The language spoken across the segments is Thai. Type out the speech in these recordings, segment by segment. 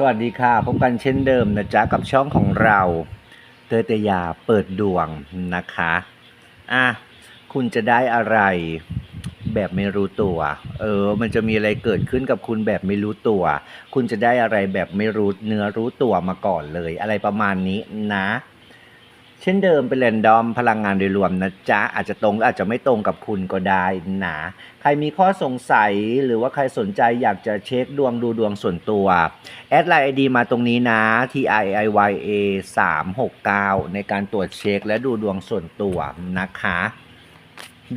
สวัสดีค่ะ พบกันเช่นเดิมนะจ๊ะ กับช่องของเราเตยเตยาเปิดดวงนะคะอะคุณจะได้อะไรแบบไม่รู้ตัว เออ มันจะมีอะไรเกิดขึ้นกับคุณแบบไม่รู้ตัว คุณจะได้อะไรแบบไม่รู้เนื้อรู้ตัวมาก่อนเลย อะไรประมาณนี้นะ เช่นเดิมเป็นแรนดอมพลังงานโดยรวมนะจ๊ะ อาจจะตรงออาจจะไม่ตรงกับคุณก็ได้นะใครมีข้อสงสัยหรือว่าใครสนใจอยากจะเช็คดวงดูดวงส่วนตัว แอดไลน์ไอดีมาตรงนี้นะ T I I Y A 3 6 9ในการตรวจเช็คและดูดวงส่วนตัวนะคะ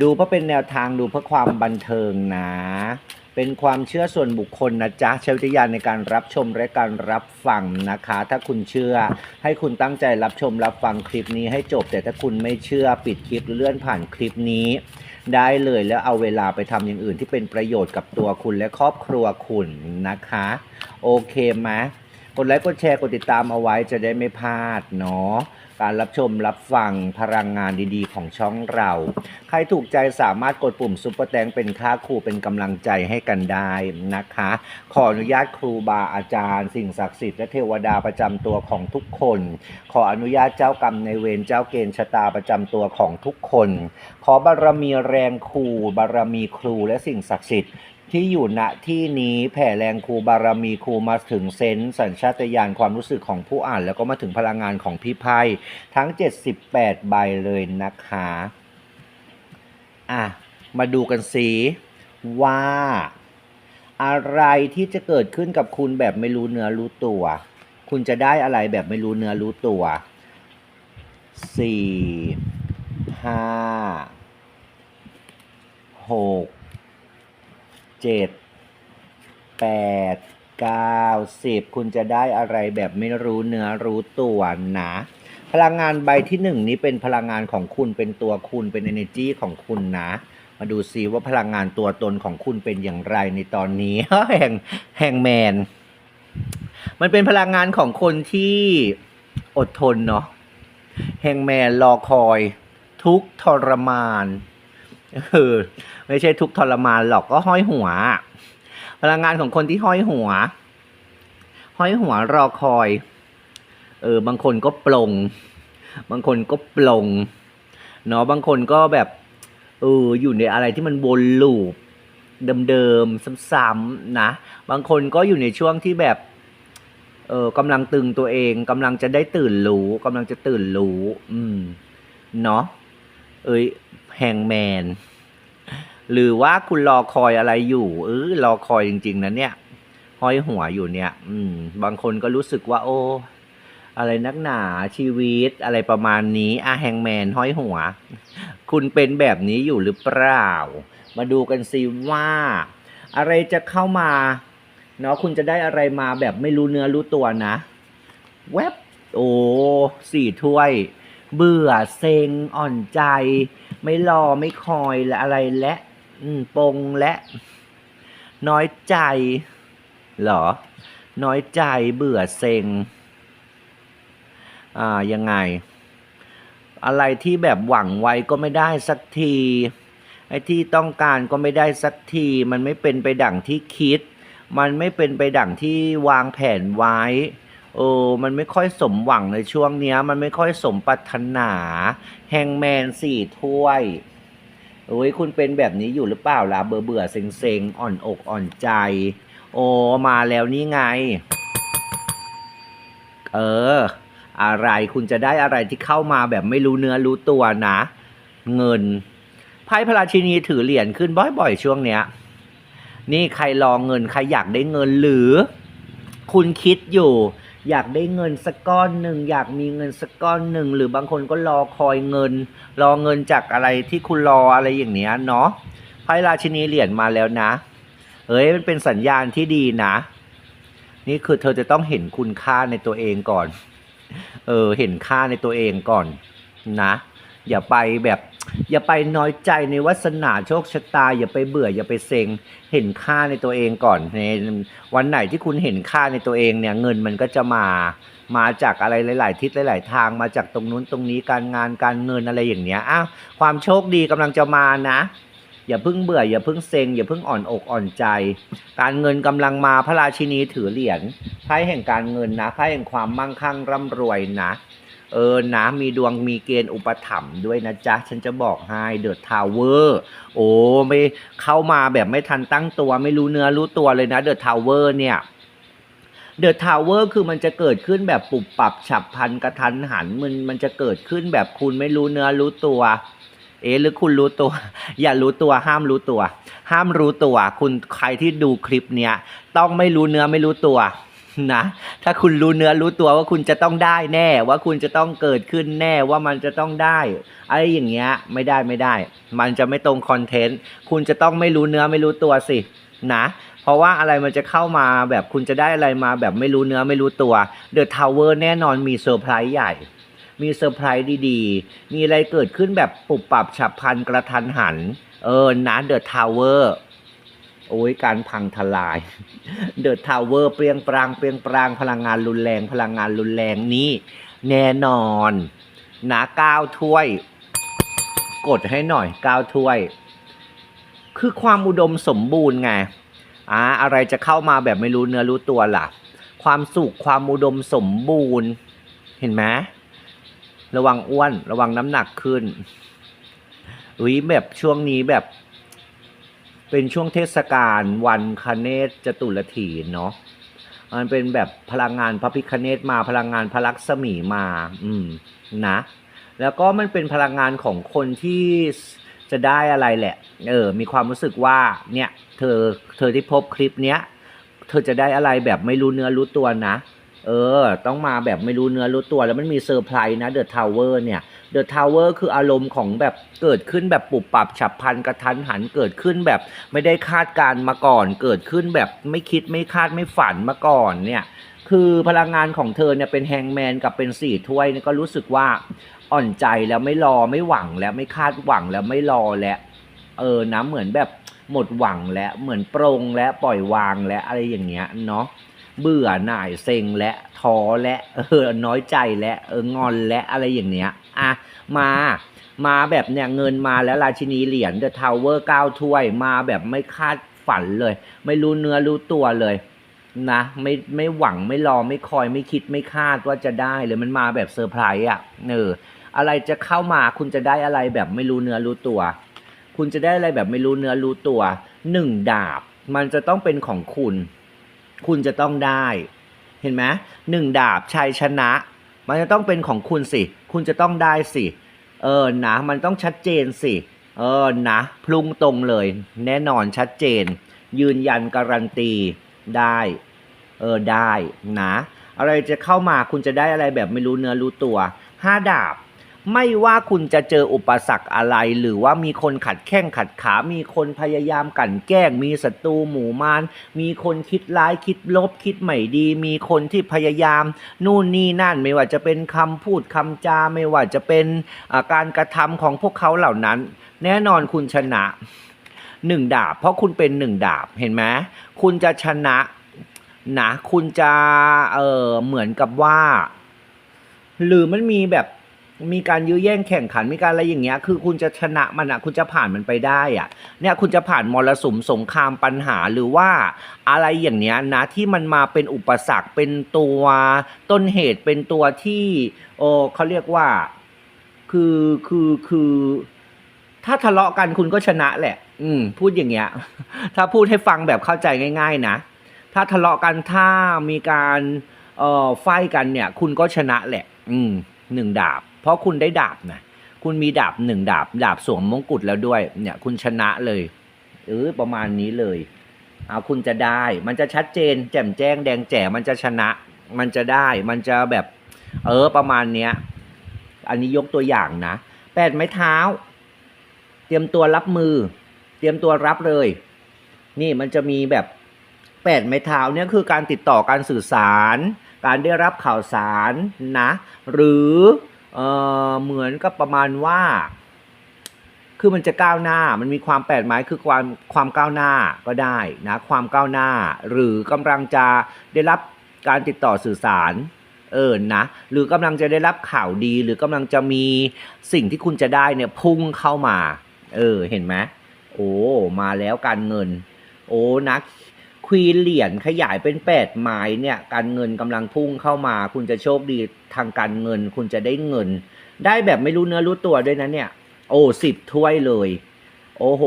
ดูเพื่อเป็นแนวทางดูเพื่อความบันเทิงนะ เป็นความเชื่อส่วนบุคคลนะจ๊ะใช้วิจารณญาณในการรับชมและการรับฟังนะคะ ถ้าคุณเชื่อให้คุณตั้งใจรับชมรับฟังคลิปนี้ให้จบ แต่ถ้าคุณไม่เชื่อปิดคลิปหรือเลื่อนผ่านคลิปนี้ ได้เลยแล้วเอาเวลาไปทำอย่างอื่นที่เป็นประโยชน์กับตัวคุณและครอบครัวคุณนะคะ โอเคไหมกดไลค์กดแชร์กดติดตามเอาไว้จะได้ไม่พลาดเนาะ การรับชมรับฟังพลังงานดีๆ ของช่องเรา ใครถูกใจสามารถกดปุ่มซุปเปอร์แตงเป็นค่าครูเป็นกำลังใจให้กันได้นะคะ ขออนุญาตครูบาอาจารย์ สิ่งศักดิ์สิทธิ์และเทวดาประจำตัวของทุกคน ขออนุญาตเจ้ากรรมในเวรเจ้าเกณฑ์ชะตาประจำตัวของทุกคน ขอบารมีแรงครูบารมีครูและสิ่งศักดิ์สิทธิ์ ที่อยู่ณที่นี้แผ่แรงครูบารมีครูมาถึงเซนส์สัญชาตญาณความรู้สึกของผู้อ่าน แล้วก็มาถึงพลังงานของพี่ไพ่ทั้ง 78 ใบเลยนะคะอะมาดูกันสิว่า อะไรที่จะเกิดขึ้นกับคุณแบบไม่รู้เนื้อรู้ตัว คุณจะได้อะไรแบบไม่รู้เนื้อรู้ตัวสี่ห้าหก เจ็ดแปดเก้าสิบคุณจะได้อะไรแบบไม่รู้เนื้อรู้ตัวนะพลังงานใบที่หนึ่งนี้เป็นพลังงานของคุณเป็นตัวคุณเป็น energy ของคุณนะ มาดูซิว่าพลังงานตัวตนของคุณเป็นอย่างไรในตอนนี้แห่งแห่งแมน มันเป็นพลังงานของคนที่อดทนเนาะแห่งแมนรอคอย ทุกทรมาน เออไม่ใช่ทุกทรมานหรอกก็ห้อยหัว พลังงานของคนที่ห้อยหัว ห้อยหัวรอคอย เออ บางคนก็ปลง บางคนก็ปลงเนาะบางคนก็แบบเอออยู่ในอะไรที่มันวนลูปเดิมๆซ้ำๆนะ บางคนก็อยู่ในช่วงที่แบบเออกำลังตึงตัวเองกำลังจะได้ตื่นรู้กำลังจะตื่นรู้ อืมเนาะเอ้ย แฮงแมน หรือว่าคุณรอคอยอะไรอยู่ เออรอคอยจริง ๆนะเนี่ยห้อยหัวอยู่เนี่ย อืม บางคนก็รู้สึกว่า โอ้อะไรนักหนาชีวิตอะไรประมาณนี้อาแฮงแมนห้อยหัว คุณเป็นแบบนี้อยู่หรือเปล่า มาดูกันสิว่า อะไรจะเข้ามาเนาะคุณจะได้อะไรมาแบบไม่รู้เนื้อรู้ตัวนะ แวบโอ้สี่ถ้วย เบื่อเซ็งอ่อนใจ ไม่รอไม่คอยและอะไรและอืมปงและ น้อยใจ เหรอ น้อยใจเบื่อเซ็ง อ่า ยังไง อะไรที่แบบหวังไว้ก็ไม่ได้สักที ไอ้ที่ต้องการก็ไม่ได้สักที มันไม่เป็นไปดั่งที่คิด มันไม่เป็นไปดั่งที่วางแผนไว้ เออ มันไม่ค่อยสมหวังในช่วงเนี้ย มันไม่ค่อยสมปรารถนา แฮงแมนสี่ถ้วยโอ้ยคุณเป็นแบบนี้อยู่หรือเปล่าล่ะเบื่อเบื่อเซ็งเซ็งอ่อนอกอ่อนใจ โอ้มาแล้วนี่ไง เออ อะไรคุณจะได้อะไรที่เข้ามาแบบไม่รู้เนื้อรู้ตัวนะ เงินไพ่พระราชินีถือเหรียญขึ้นบ่อยๆ ช่วงเนี้ย นี่ใครรอเงินใครอยากได้เงินหรือ คุณคิดอยู่ อยากได้เงินสักก้อนหนึ่งอยากมีเงินสักก้อนหนึ่งหรือบางคนก็รอคอยเงิน รอเงินจากอะไรที่คุณรออะไรอย่างเนี้ยเนาะไพ่ราชินีเหรียญมาแล้วนะเอ้ยมันเป็นสัญญาณที่ดีนะ นี่คือเธอจะต้องเห็นคุณค่าในตัวเองก่อน เออเห็นค่าในตัวเองก่อนนะ อย่าไปแบบ อย่าไปน้อยใจในวาสนาโชคชะตา อย่าไปเบื่ออย่าไปเซ็งเห็นค่าในตัวเองก่อนในวันไหนที่คุณเห็นค่าในตัวเองเนี่ยเงินมันก็จะมามาจากอะไรหลาย ๆ ทิศหลาย ๆ ทางมาจากตรงนู้นตรงนี้การงานการเงินอะไรอย่างเนี้ยอ้าวความโชคดีกำลังจะมานะ อย่าเพิ่งเบื่ออย่าเพิ่งเซ็งอย่าเพิ่งอ่อนอกอ่อนใจ การเงินกำลังมาพระราชินีถือเหรียญพระพ่แห่งการเงินนะไพ่แห่งความมั่งคั่งร่ำรวยนะ เออนะมีดวงมีเกณฑ์อุปถัมภ์ด้วยนะจ๊ะ ฉันจะบอกให้เดอะทาวเวอร์โอ้ไม่เข้ามาแบบไม่ทันตั้งตัว ไม่รู้เนื้อรู้ตัวเลยนะเดอะทาวเวอร์เนี่ยเดอะทาวเวอร์คือมันจะเกิดขึ้นแบบปุบปับฉับพลันกระทันหันมันมันจะเกิดขึ้นแบบคุณไม่รู้เนื้อรู้ตัว เอ๊หรือคุณรู้ตัว อย่ารู้ตัวห้ามรู้ตัว ห้ามรู้ตัว คุณใครที่ดูคลิปเนี้ยต้องไม่รู้เนื้อไม่รู้ตัว นะ ถ้าคุณรู้เนื้อรู้ตัวว่าคุณจะต้องได้แน่ ว่าคุณจะต้องเกิดขึ้นแน่ว่ามันจะต้องได้อะไรอย่างเงี้ยไม่ได้ไม่ได้ มันจะไม่ตรงคอนเทนต์คุณจะต้องไม่รู้เนื้อไม่รู้ตัวสินะเพราะว่าอะไรมันจะเข้ามาแบบคุณจะได้อะไรมาแบบไม่รู้เนื้อไม่รู้ตัวเดอะทาวเวอร์แน่นอนมีเซอร์ไพรส์ใหญ่ มีเซอร์ไพรส์ดีๆ มีอะไรเกิดขึ้นแบบปุบปับฉับพลันกระทันหัน เออนะเดอะทาวเวอร์ โอ้ยการพังทลาย เดอะทาวเวอร์เปรียงปรางเปรียงปรางพลังงานรุนแรงพลังงานรุนแรงนี้ แน่นอนนะก้าวถ้วย กดให้หน่อยก้าวถ้วย คือความอุดมสมบูรณ์ไงอ่าอะไรจะเข้ามาแบบไม่รู้เนื้อรู้ตัวล่ะ ความสุขความอุดมสมบูรณ์ เห็นไหมระวังอ้วน ระวังน้ำหนักขึ้นวิแบบช่วงนี้แบบ เป็นช่วงเทศกาลวันคเนศจตุรถีเนาะมันเป็นแบบพลังงานพระพิคเนตมาพลังงานพระลักษมีมา อืมนะ แล้วก็มันเป็นพลังงานของคนที่จะได้อะไรแหละ เออ มีความรู้สึกว่า เนี่ย เธอ เธอที่พบคลิปเนี้ย เธอจะได้อะไรแบบไม่รู้เนื้อรู้ตัวนะ เออ ต้องมาแบบไม่รู้เนื้อรู้ตัว แล้วมันมีเซอร์ไพรส์นะเดอะทาวเวอร์เนี่ย เดอะทาวเวอร์คืออารมณ์ของแบบเกิดขึ้นแบบปุบปับฉับพลันกระทันหันเกิดขึ้นแบบไม่ได้คาดการมาก่อน เกิดขึ้นแบบไม่คิดไม่คาดไม่ฝันมาก่อนเนี่ยคือพลังงานของเธอเนี่ยเป็นแฮงแมนกับเป็นสี่ถ้วยเนี่ยก็รู้สึกว่าอ่อนใจแล้วไม่รอไม่หวังแล้วไม่คาดหวังแล้วไม่รอแล้วเออนะเหมือนแบบหมดหวังแล้วเหมือนปรงและปล่อยวางและอะไรอย่างเงี้ยเนาะ เบื่อหน่ายเซ็งและท้อและเออน้อยใจและเอองอนและอะไรอย่างเนี้ยอะมามาแบบเนี่ยเงินมาแล้วราชินีเหรียญเดอะทาวเวอร์เก้าถ้วยมาแบบไม่คาดฝันเลย ไม่รู้เนื้อรู้ตัวเลยนะไม่ไม่หวังไม่รอไม่คอยไม่คิดไม่คาดว่าจะได้เลยมันมาแบบเซอร์ไพรส์อะเอออะไรจะเข้ามาคุณจะได้อะไรแบบไม่รู้เนื้อรู้ตัว คุณจะได้อะไรแบบไม่รู้เนื้อรู้ตัวหนึ่งดาบ มันจะต้องเป็นของคุณ คุณจะต้องได้ เห็นไหมหนึ่งดาบชัยชนะ มันจะต้องเป็นของคุณสิ คุณจะต้องได้สิ เออนะมันต้องชัดเจนสิ เออนะพลุงตรงเลย แน่นอนชัดเจน ยืนยันการันตีได้ เออได้นะ อะไรจะเข้ามาคุณจะได้อะไรแบบไม่รู้เนื้อรู้ตัวห้าดาบ ไม่ว่าคุณจะเจออุปสรรคอะไร หรือว่ามีคนขัดแข้งขัดขา มีคนพยายามกลั่นแกล้ง มีศัตรูหมู่มารมีคนคิดร้ายคิดลบคิดไม่ดี มีคนที่พยายาม นู่นนี่นั่นไม่ว่าจะเป็นคำพูดคำจาไม่ว่าจะเป็นาการกระทำของพวกเขาเหล่านั้น แน่นอนคุณชนะหนึ่งดาบ เพราะคุณเป็นหนึ่งดาบเห็นไหมคุณจะชนะนะคุณจะเออเหมือนกับว่า หรือมันมีแบบ มีการยื้อแย่งแข่งขันมีการอะไรอย่างเงี้ย คือคุณจะชนะมันอะคุณจะผ่านมันไปได้อะเนี่ยคุณจะผ่านมรสุมสงครามปัญหาหรือว่าอะไรอย่างเนี้ยนะที่มันมาเป็นอุปสรรคเป็นตัวต้นเหตุเป็นตัวที่โอเขาเรียกว่าคือคือคือถ้าทะเลาะกันคุณก็ชนะแหละ อืม พูดอย่างเงี้ย ถ้าพูดให้ฟังแบบเข้าใจง่าย ๆ นะ ถ้าทะเลาะกันถ้ามีการ เอ่อไฟกันเนี่ย คุณก็ชนะแหละ อืมหนึ่งดาบ เพราะคุณได้ดาบนะคุณมีดาบหนึ่งดาบ ดาบสวมมงกุฎแล้วด้วย เนี่ย คุณชนะเลยเออประมาณนี้เลยเอาคุณจะได้ มันจะชัดเจน แจ่มแจ้งแดงแจ๋มันจะชนะ มันจะได้ มันจะแบบ เออประมาณเนี้ย อันนี้ยกตัวอย่างนะแปดไม้เท้า เตรียมตัวรับมือ เตรียมตัวรับเลย นี่มันจะมีแบบแปดไม้เท้าเนี่ยคือการติดต่อการสื่อสาร การได้รับข่าวสารนะ หรือ เออเหมือนกับประมาณว่า คือมันจะก้าวหน้า มันมีความแปดไม้คือความความก้าวหน้าก็ได้นะความก้าวหน้า หรือกำลังจะได้รับการติดต่อสื่อสารเออนะ หรือกำลังจะได้รับข่าวดี หรือกำลังจะมีสิ่งที่คุณจะได้เนี่ยพุ่งเข้ามา เออเห็นไหมโอ้มาแล้วการเงิน โอ้นะค วีนเหรียญขยายเป็นแปดไม้เนี่ยการเงินกำลังพุ่งเข้ามา คุณจะโชคดีทางการเงิน คุณจะได้เงิน ได้แบบไม่รู้เนื้อรู้ตัวด้วยนะเนี่ย โอ้สิบถ้วยเลย โอ้โห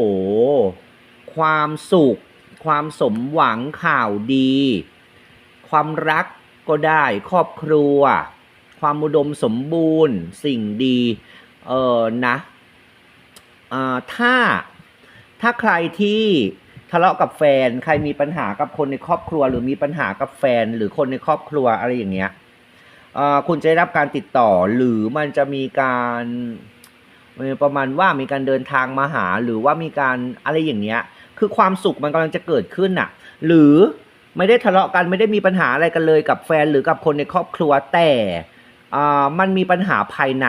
ความสุข ความสมหวังข่าวดี ความรักก็ได้ ครอบครัว ความอุดมสมบูรณ์ สิ่งดี เออนะอ่าถ้าถ้าใครที่ะเลาะกับแฟน ใครมีปัญหากับคนในครอบครัว หรือมีปัญหากับแฟน หรือคนในครอบครัวอะไรอย่างเงี้ยคุณจะได้รับการติดต่อหรือมันจะมีการประมาณว่ามีการเดินทางมาหาหรือว่ามีการอะไรอย่างเงี้ย คือความสุขมันกำลังจะเกิดขึ้นน่ะ หรือไม่ได้ทะเลาะกันไม่ได้มีปัญหาอะไรกันเลยกับแฟนหรือกับคนในครอบครัวแต่มันมีปัญหาภายใน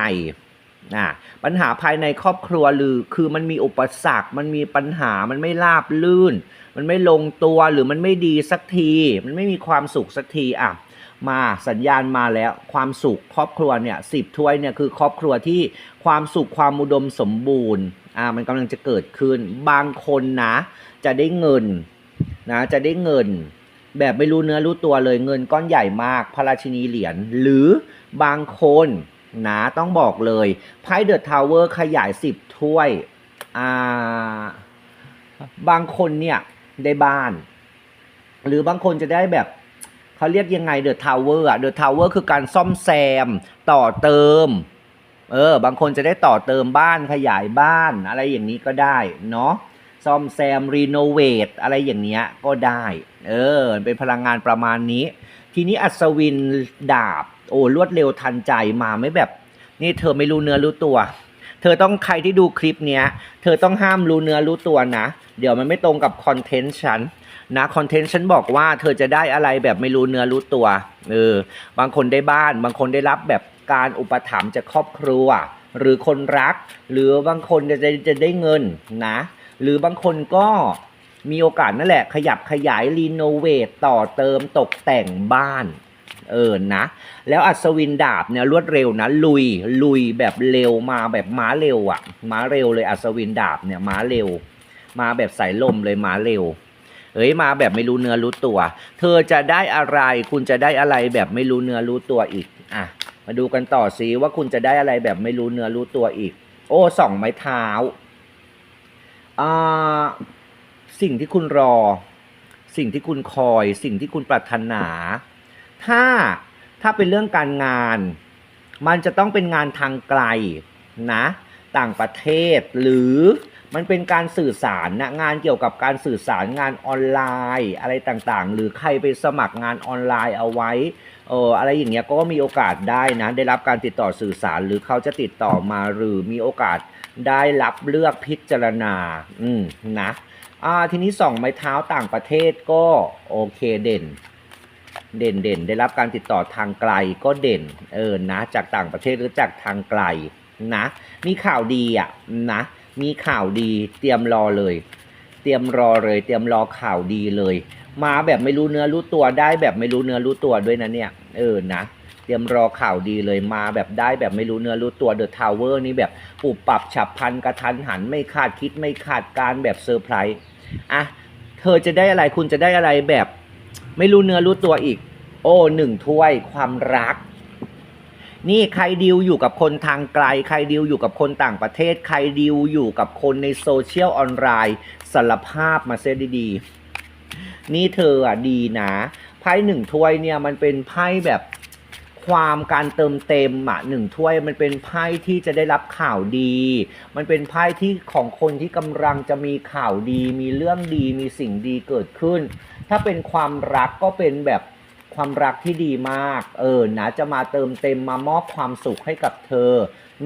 นะปัญหาภายในครอบครัวหรือคือมันมีอุปสรรค มันมีปัญหามันไม่ราบลื่น มันไม่ลงตัวหรือมันไม่ดีสักที มันไม่มีความสุขสักทีอะมาสัญญาณมาแล้วความสุขครอบครัวเนี่ยสิบถ้วยเนี่ยคือครอบครัวที่ความสุขความอุดมสมบูรณ์อ่ามันกำลังจะเกิดขึ้น บางคนนะ จะได้เงินนะจะได้เงิน แบบไม่รู้เนื้อรู้ตัวเลยเงินก้อนใหญ่มากพระราชินีเหรียญหรือบางคน นะต้องบอกเลยไพ่เดอะทาวเวอร์ขยายสิบถ้วยอ่าบางคนเนี่ยได้บ้าน หรือบางคนจะได้แบบเขาเรียกยังไงเดอะทาวเวอร์อะเดอะทาวเวอร์คือการซ่อมแซมต่อเติม เออบางคนจะได้ต่อเติมบ้านขยายบ้านอะไรอย่างนี้ก็ได้เนาะซ่อมแซมรีโนเวทอะไรอย่างเนี้ยก็ได้ เออ เป็นพลังงานประมาณนี้ ทีนี้อัศวินดาบ โอ้รวดเร็วทันใจมาไม่แบบ นี่เธอไม่รู้เนื้อรู้ตัว เธอต้องใครที่ดูคลิปเนี้ย เธอต้องห้ามรู้เนื้อรู้ตัวนะ เดี๋ยวมันไม่ตรงกับคอนเทนต์ฉันนะคอนเทนต์ฉันบอกว่าเธอจะได้อะไรแบบไม่รู้เนื้อรู้ตัวเออบางคนได้บ้าน บางคนได้รับแบบการอุปถัมภ์จากครอบครัว หรือคนรัก หรือบางคนจะจะจะได้เงินนะ หรือบางคนก็มีโอกาสนั่นแหละ ขยับขยายรีโนเวทต่อเติมตกแต่งบ้าน เออนะ แล้วอัศวินดาบเนี่ยรวดเร็วนะ ลุย ลุยแบบเร็วมาแบบม้าเร็วอะ่ะ ม้าเร็วเลยอัศวินดาบเนี่ยม้าเร็ว มาแบบสายลมเลยม้าเร็วเอ้ยมาแบบไม่รู้เนื้อรู้ตัว เธอจะได้อะไร คุณจะได้อะไรแบบไม่รู้เนื้อรู้ตัวอีก อะ มาดูกันต่อซิว่าคุณจะได้อะไรแบบไม่รู้เนื้อรู้ตัวอีก โอ้สองไม้เท้าอ่าสิ่งที่คุณรอ สิ่งที่คุณคอย สิ่งที่คุณปรารถนา ถ้าถ้าเป็นเรื่องการงาน มันจะต้องเป็นงานทางไกลนะต่างประเทศหรือมันเป็นการสื่อสารนะงานเกี่ยวกับการสื่อสารงานออนไลน์อะไรต่างๆ หรือใครไปสมัครงานออนไลน์เอาไว้เอออะไรอย่างเงี้ยก็มีโอกาสได้นะได้รับการติดต่อสื่อสารหรือเขาจะติดต่อมาหรือมีโอกาสได้รับเลือกพิจารณาอืมนะอ่าทีนี้สองไม้เท้าต่างประเทศก็โอเคเด่น เด่นเด่นได้รับการติดต่อทางไกลก็เด่นเออนะจากต่างประเทศหรือจากทางไกลนะมีข่าวดีอะนะมีข่าวดีเตรียมรอเลย เตรียมรอเลย เตรียมรอข่าวดีเลย มาแบบไม่รู้เนื้อรู้ตัวได้แบบไม่รู้เนื้อรู้ตัวด้วยนะเนี่ยเออนะเตรียมรอข่าวดีเลยมาแบบได้แบบไม่รู้เนื้อรู้ตัวเดอะทาวเวอร์นี่แบบปุบปรับฉับพลันกระทันหันไม่คาดคิดไม่คาดการแบบเซอร์ไพรส์อะเธอจะได้อะไรคุณจะได้อะไรแบบไม่รู้เนื้อรู้ตัวอีก โอ้หนึ่งถ้วยความรัก นี่ใครดิวอยู่กับคนทางไกล ใครดิวอยู่กับคนต่างประเทศ ใครดิวอยู่กับคนในโซเชียลออนไลน์สารภาพมาเสียดีๆ นี่เธออะดีนะไพ่หนึ่งถ้วยเนี่ยมันเป็นไพ่แบบความการเติมเต็มอะหนึ่งถ้วยมันเป็นไพ่ที่จะได้รับข่าวดี มันเป็นไพ่ที่ของคนที่กำลังจะมีข่าวดี มีเรื่องดีมีสิ่งดีเกิดขึ้น ถ้าเป็นความรักก็เป็นแบบ ความรักที่ดีมาก เออนะจะมาเติมเต็มมามอบความสุขให้กับเธอ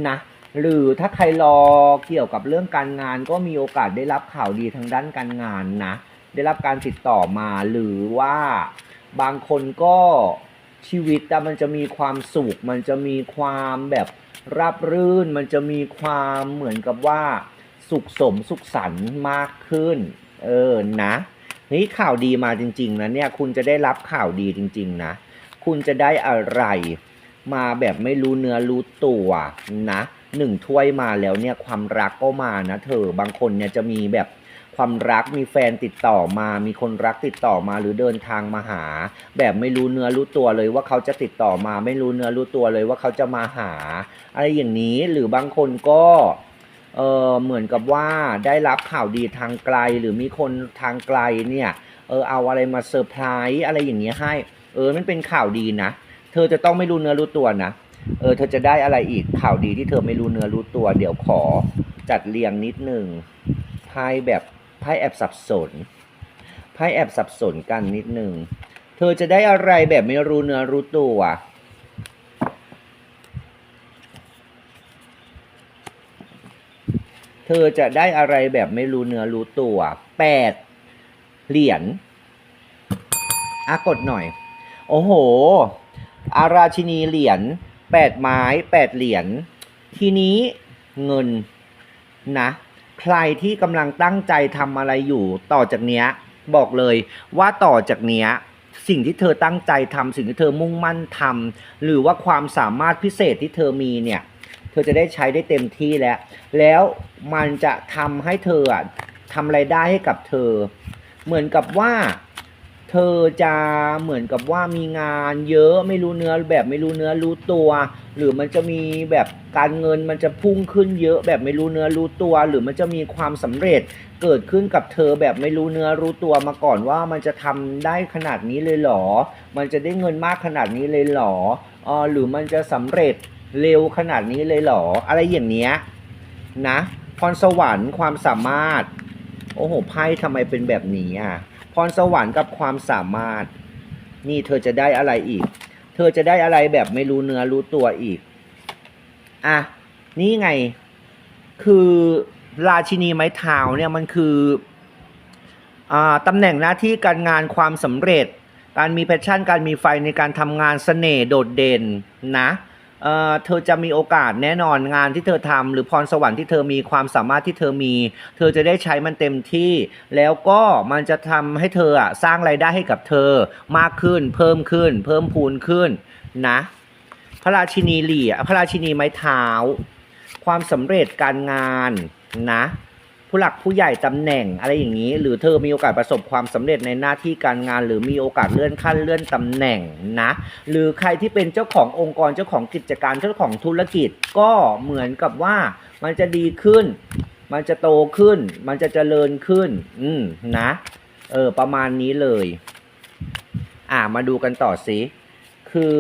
นะหรือถ้าใครรอเกี่ยวกับเรื่องการงานก็มีโอกาสได้รับข่าวดีทางด้านการงานนะ ได้รับการติดต่อมาหรือว่าบางคนก็ชีวิตอะมันจะมีความสุข มันจะมีความแบบราบรื่น มันจะมีความเหมือนกับว่าสุขสมสุขสันต์มากขึ้น เออนะ นี่ข่าวดีมาจริง ๆนะเนี่ยคุณจะได้รับข่าวดีจริง ๆ นะ คุณจะได้อะไร มาแบบไม่รู้เนื้อรู้ตัวนะหนึ่งถ้วยมาแล้วเนี่ยความรักก็มานะ เธอบางคนเนี่ยจะมีแบบคความรักมีแฟนติดต่อมา มีคนรักติดต่อมาหรือเดินทางมาหา แบบไม่รู้เนื้อรู้ตัวเลยว่าเขาจะติดต่อมา ไม่รู้เนื้อรู้ตัวเลยว่าเขาจะมาหา อะไรอย่างนี้หรือบางคนก็ เออเหมือนกับว่าได้รับข่าวดีทางไกล หรือมีคนทางไกลเนี่ยเออเอาอะไรมาเซอร์ไพรส์อะไรอย่างเงี้ยให้ เออมันเป็นข่าวดีนะ เธอจะต้องไม่รู้เนื้อรู้ตัวนะเออเธอจะได้อะไรอีกข่าวดีที่เธอไม่รู้เนื้อรู้ตัว เดี๋ยวขอจัดเรียงนิดหนึ่งไพ่แบบไพ่แอบสับสนไพ่แอบสับสนกันนิดหนึ่งเธอจะได้อะไรแบบไม่รู้เนื้อรู้ตัว ธอจะได้อะไรแบบไม่รู้เนื้อรู้ตัวแปดเหรียญอะกดหน่อย โอ้โห อาราชินีเหรียญแปดไม้แปดเหรียญ ทีนี้เงินนะ ใครที่กำลังตั้งใจทำอะไรอยู่ ต่อจากเนี้ย บอกเลยว่าต่อจากเนี้ย สิ่งที่เธอตั้งใจทำสิ่งที่เธอมุ่งมั่นทำหรือว่าความสามารถพิเศษที่เธอมีเนี่ย เธอจะได้ใช้ได้เต็มที่แล้ว แล้วมันจะทำให้เธออะทำไรายได้ให้กับเธอ เหมือนกับว่า เธอจะเหมือนกับว่ามีงานเยอะไม่รู้เนื้อแบบไม่รู้เนื้อรู้ตัว หรือมันจะมีแบบการเงินมันจะพุ่งขึ้นเยอะแบบไม่รู้เนื้อรู้ตัว หรือมันจะมีความสำเร็จเกิดขึ้นกับเธอแบบไม่รู้เนื้อรู้ตัวมาก่อนว่ามันจะทำได้ขนาดนี้เลยเหรอ มันจะได้เงินมากขนาดนี้เลยเหรออ๋อหรือมันจะสำเร็จ เร็วขนาดนี้เลยเหรอ อะไรอย่างเนี้ยนะ พรสวรรค์ความสามารถ โอ้โหไพ่ทำไมเป็นแบบนี้อะ พรสวรรค์กับความสามารถ นี่เธอจะได้อะไรอีก เธอจะได้อะไรแบบไม่รู้เนื้อรู้ตัวอีก อะ นี่ไง คือราชินีไม้เท้าเนี่ยมันคืออ่าตำแหน่งหน้าที่การงานความสำเร็จ การมีแพชชั่น การมีไฟในการทำงานเสน่ห์โดดเด่นนะ เอ่อเธอจะมีโอกาสแน่นอนงานที่เธอทำหรือพรสวรรค์ที่เธอมีความสามารถที่เธอมี เธอจะได้ใช้มันเต็มที่ แล้วก็มันจะทำให้เธออะสร้างไรายได้ให้กับเธอมากขึ้น เพิ่มขึ้น เพิ่มพูนขึ้นนะ พระราชินีเหรียพระราชินีไม้เท้า ความสำเร็จการงานนะ ผู้หลักผู้ใหญ่ตำแหน่งอะไรอย่างนี้ หรือเธอมีโอกาสประสบความสำเร็จในหน้าที่การงาน หรือมีโอกาสเลื่อนขั้นเลื่อนตำแหน่งนะ หรือใครที่เป็นเจ้าขององค์กรเจ้าของกิจการเจ้าของธุรกิจ ก็เหมือนกับว่ามันจะดีขึ้น มันจะโตขึ้น มันจะเจริญขึ้น อืมนะ เออ ประมาณนี้เลย อ่ามาดูกันต่อสิคือ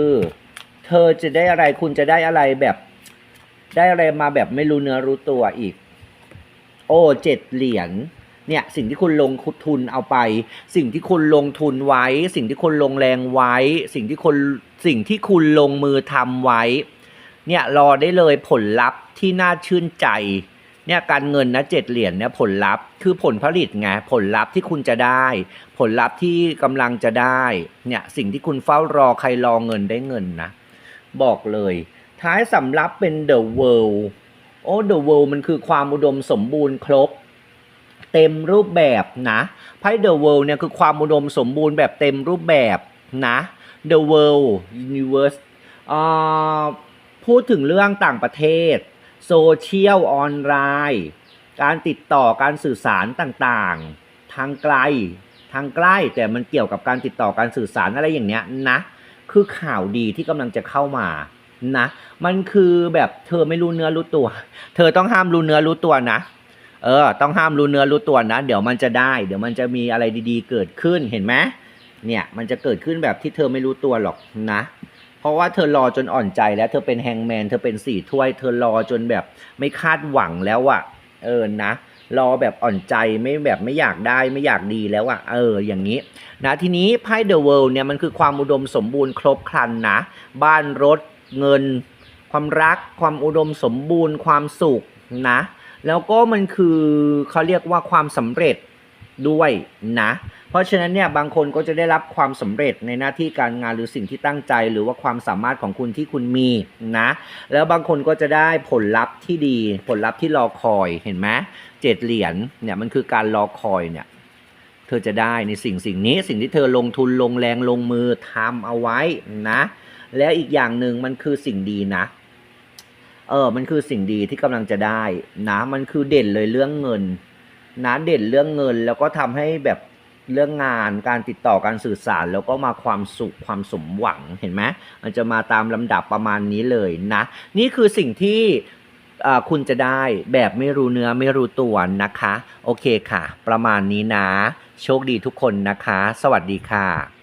เธอจะได้อะไรคุณจะได้อะไรแบบ ได้อะไรมาแบบไม่รู้เนื้อรู้ตัวอีก โอ้เจ็ดเหรียญเนี่ยสิ่งที่คุณลงทุนเอาไป สิ่งที่คุณลงทุนไว้ สิ่งที่คุณลงแรงไว้ สิ่งที่คุณสิ่งที่คุณลงมือทำไว้ เนี่ยรอได้เลยผลลัพธ์ที่น่าชื่นใจ เนี่ยการเงินนะเจ็ดเหรียญเนี่ยผลลัพธ์คือผลผลิตไงผลลัพธ์ที่คุณจะได้ ผลลัพธ์ที่กำลังจะได้เนี่ยสิ่งที่คุณเฝ้ารอใครรอเงินได้เงินนะ บอกเลย ท้ายสำรับเป็น The World โอ้ The World มันคือความอุดมสมบูรณ์ครบ เต็มรูปแบบนะไพ่ The World เนี่ยคือความอุดมสมบูรณ์แบบเต็มรูปแบบนะ The World Universe พูดถึงเรื่องต่างประเทศ โซเชียลออนไลน์ การติดต่อการสื่อสารต่างๆ ทางไกล ทางใกล้แต่มันเกี่ยวกับการติดต่อการสื่อสารอะไรอย่างเนี้ยนะ คือข่าวดีที่กำลังจะเข้ามา นะ มันคือแบบเธอไม่รู้เนื้อรู้ตัว เธอต้องห้ามรู้เนื้อรู้ตัวนะ เออ ต้องห้ามรู้เนื้อรู้ตัวนะ เดี๋ยวมันจะได้ เดี๋ยวมันจะมีอะไรดีๆ เกิดขึ้นเห็นไหมเนี่ยมันจะเกิดขึ้นแบบที่เธอไม่รู้ตัวหรอกนะ เพราะว่าเธอรอจนอ่อนใจแล้วเธอเป็นแฮงแมนเธอเป็นสี่ถ้วย เธอรอจนแบบไม่คาดหวังแล้วอะเออนะรอแบบอ่อนใจไม่แบบไม่อยากได้ไม่อยากดีแล้วอะเอออย่างนี้นะทีนี้ไพ่เดอะเวิลด์เนี่ยมันคือความอุดมสมบูรณ์ครบครันนะ บ้านรถ เงิน ความรัก ความอุดมสมบูรณ์ ความสุขนะ แล้วก็มันคือเขาเรียกว่าความสำเร็จด้วยนะ เพราะฉะนั้นเนี่ยบางคนก็จะได้รับความสำเร็จในหน้าที่การงานหรือสิ่งที่ตั้งใจ หรือว่าความสามารถของคุณที่คุณมีนะ แล้วบางคนก็จะได้ผลลัพธ์ที่ดี ผลลัพธ์ที่รอคอยเห็นไหมเจ็ดเหรียญเนี่ยมันคือการรอคอยเนี่ยเธอจะได้ในสิ่งสิ่งนี้สิ่งที่เธอลงทุนลงแรงลงมือทำเอาไว้นะ แล้วอีกอย่างหนึ่งมันคือสิ่งดีนะ เออ มันคือสิ่งดีที่กำลังจะได้นะ มันคือเด่นเลยเรื่องเงิน นะเด่นเรื่องเงิน แล้วก็ทำให้แบบเรื่องงานการติดต่อการสื่อสารแล้วก็มาความสุขความสมหวังเห็นไหมมันจะมาตามลำดับประมาณนี้เลยนะ นี่คือสิ่งที่คุณจะได้แบบไม่รู้เนื้อไม่รู้ตัวนะคะ โอเคค่ะ ประมาณนี้นะ โชคดีทุกคนนะคะ สวัสดีค่ะ